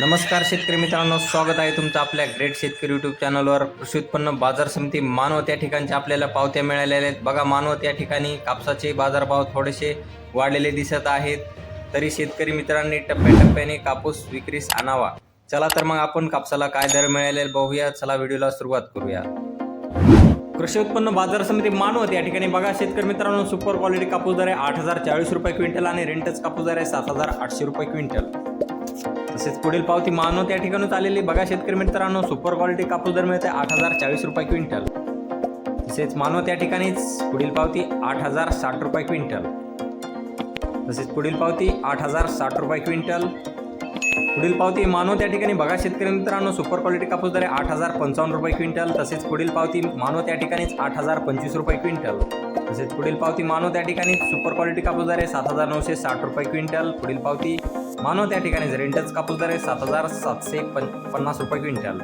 नमस्कार शेतकरी मित्रांनो स्वागत आहे तुमचं आपल्या ग्रेट शेतकरी यूट्यूब चॅनलवर कृषी उत्पन्न बाजार समिती मानव त्या ठिकाणच्या आपल्याला पावत्या मिळालेल्या आहेत. बघा मानवत त्या ठिकाणी कापसाचे बाजारभाव थोडेसे वाढलेले दिसत आहेत. तरी शेतकरी मित्रांनी टप्प्याटप्प्याने कापूस विक्रीस आणावा. चला तर मग आपण कापसाला काय दर मिळाले बघूया. चला व्हिडिओला सुरुवात करूया. कृषी उत्पन्न बाजार समिती मानवत या ठिकाणी बघा शेतकरी मित्रांनो सुपर क्वालिटी कापूस दर आहे आठ हजार चाळीस रुपये क्विंटल आणि रेंटच कापूस दर आहे सात हजार आठशे रुपये क्विंटल. तसेच पुढील पावती मानव त्या ठिकाणून आलेली. बघा शेतकरी मित्रांनो सुपर क्वालिटी कापूस दर मिळते आठ हजार चाळीस रुपये क्विंटल. तसेच मानव त्या ठिकाणीच पुढील पावती आठ हजार साठ रुपये क्विंटल. तसेच पुढील पावती आठ हजार साठ रुपये क्विंटल. पुढील पावती मानव त्या ठिकाणी. बघा शेतकरी मित्रांनो सुपर क्वालिटी कापूस दर आहे आठ हजार पंचावन्न रुपये क्विंटल. तसेच पुढील पावती मानव त्या ठिकाणीच आठ हजार पंचवीस रुपये क्विंटल. तसेच पुढील पावती मानव त्या ठिकाणी सुपर क्वालिटी कापूस दर आहे सात हजार नऊशे साठ रुपये क्विंटल. पुढील पावती मानव त्या ठिकाणी रेंटच कापूस दर आहे सात हजार सातशे पन्नास रुपये क्विंटल.